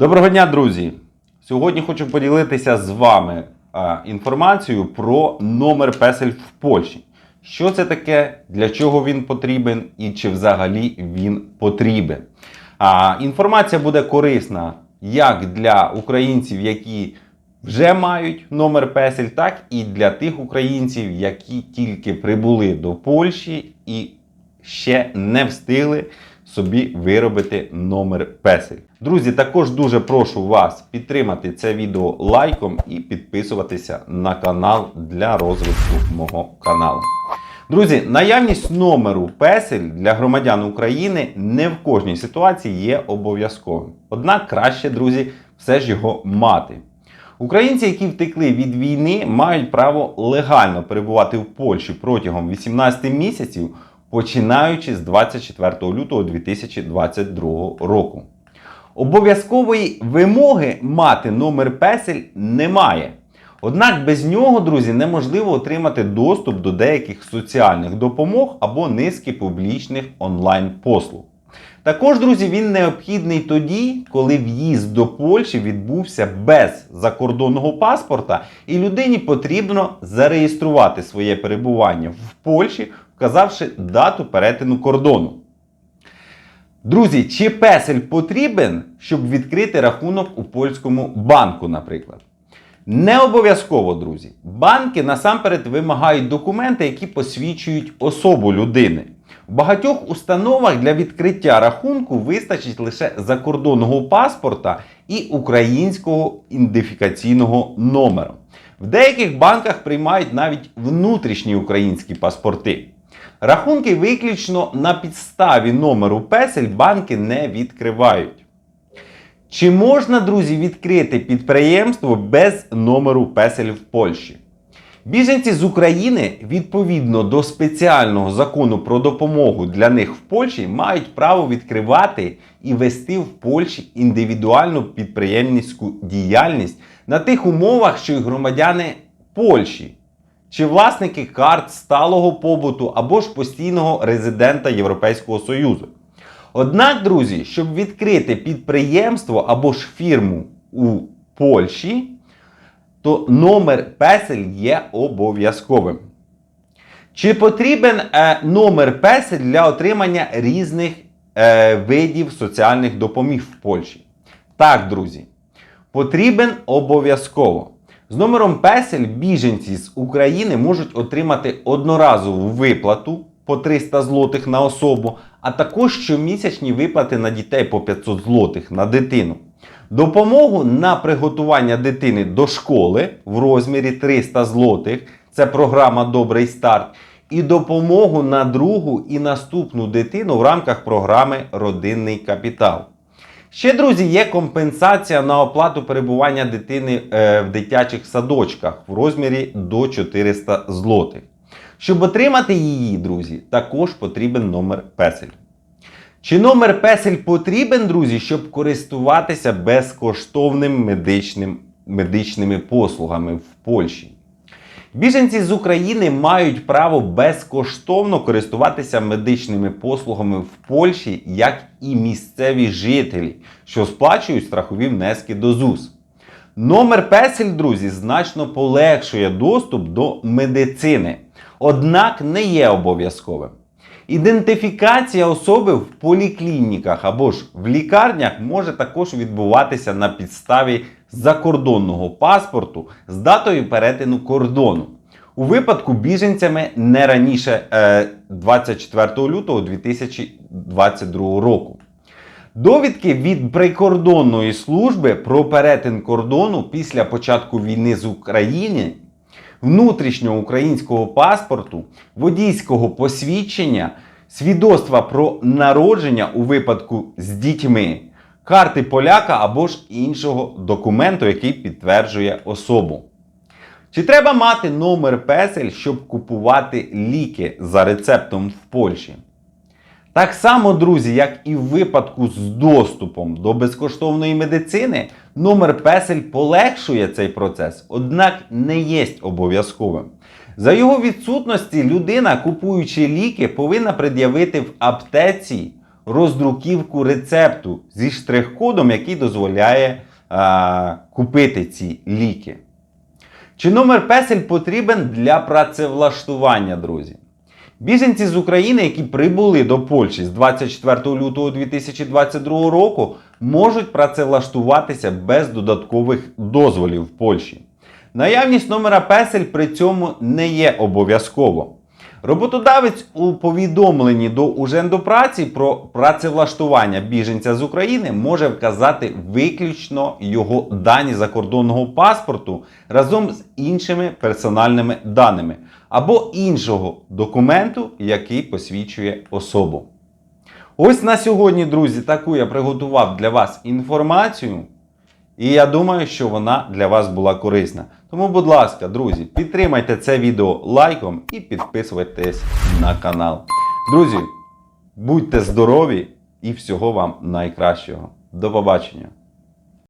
Доброго дня, друзі! Сьогодні хочу поділитися з вами інформацією про номер песель в Польщі. Що це таке, для чого він потрібен і чи взагалі він потрібен. А, інформація буде корисна як для українців, які вже мають номер песель, так і для тих українців, які тільки прибули до Польщі і ще не встигли собі виробити номер песель. Друзі, також дуже прошу вас підтримати це відео лайком і підписуватися на канал для розвитку мого каналу. Друзі, наявність номеру песель для громадян України не в кожній ситуації є обов'язковим. Однак краще, друзі, все ж його мати. Українці, які втекли від війни, мають право легально перебувати в Польщі протягом 18 місяців, починаючи з 24 лютого 2022 року. Обов'язкової вимоги мати номер песель немає. Однак без нього, друзі, неможливо отримати доступ до деяких соціальних допомог або низки публічних онлайн-послуг. Також, друзі, він необхідний тоді, коли в'їзд до Польщі відбувся без закордонного паспорта, і людині потрібно зареєструвати своє перебування в Польщі, вказавши дату перетину кордону. Друзі, чи песель потрібен, щоб відкрити рахунок у польському банку, наприклад? Не обов'язково, друзі. Банки насамперед вимагають документи, які посвідчують особу людини. В багатьох установах для відкриття рахунку вистачить лише закордонного паспорта і українського ідентифікаційного номеру. В деяких банках приймають навіть внутрішні українські паспорти. Рахунки виключно на підставі номеру песель банки не відкривають. Чи можна, друзі, відкрити підприємство без номеру песель в Польщі? Біженці з України відповідно до спеціального закону про допомогу для них в Польщі мають право відкривати і вести в Польщі індивідуальну підприємницьку діяльність на тих умовах, що й громадяни Польщі, чи власники карт сталого побуту або ж постійного резидента Європейського Союзу. Однак, друзі, щоб відкрити підприємство або ж фірму у Польщі, то номер песель є обов'язковим. Чи потрібен е, номер песель для отримання різних е, видів соціальних допоміг в Польщі? Так, друзі, потрібен обов'язково. З номером песель біженці з України можуть отримати одноразову виплату по 300 злотих на особу, а також щомісячні виплати на дітей по 500 злотих на дитину. Допомогу на приготування дитини до школи в розмірі 300 злотих. Це програма Добрий старт. І допомогу на другу і наступну дитину в рамках програми Родинний капітал. Ще, друзі, є компенсація на оплату перебування дитини е, в дитячих садочках в розмірі до 400 злотих. Щоб отримати її, друзі, також потрібен номер песель. Чи номер песель потрібен, друзі, щоб користуватися безкоштовним медичним, медичними послугами в Польщі? Біженці з України мають право безкоштовно користуватися медичними послугами в Польщі, як і місцеві жителі, що сплачують страхові внески до ЗУС. Номер песель, друзі, значно полегшує доступ до медицини, однак не є обов'язковим. Ідентифікація особи в поліклініках або ж в лікарнях може також відбуватися на підставі закордонного паспорту з датою перетину кордону. У випадку біженцями не раніше е, 24 лютого 2022 року. Довідки від прикордонної служби про перетин кордону після початку війни з України, внутрішнього українського паспорту, водійського посвідчення, свідоцтва про народження у випадку з дітьми, карти поляка або ж іншого документу, який підтверджує особу. Чи треба мати номер песель, щоб купувати ліки за рецептом в Польщі? Так само, друзі, як і в випадку з доступом до безкоштовної медицини, номер песель полегшує цей процес, однак не є обов'язковим. За його відсутності людина, купуючи ліки, повинна пред'явити в аптеці роздруківку рецепту зі штрих-кодом, який дозволяє а, купити ці ліки. Чи номер песель потрібен для працевлаштування, друзі? Біженці з України, які прибули до Польщі з 24 лютого 2022 року, можуть працевлаштуватися без додаткових дозволів в Польщі. Наявність номера песель при цьому не є обов'язково. Роботодавець у повідомленні до Ужендопраці про працевлаштування біженця з України може вказати виключно його дані закордонного паспорту разом з іншими персональними даними або іншого документу, який посвідчує особу. Ось на сьогодні, друзі, таку я приготував для вас інформацію. І я думаю, що вона для вас була корисна. Тому, будь ласка, друзі, підтримайте це відео лайком і підписуйтесь на канал. Друзі, будьте здорові і всього вам найкращого. До побачення!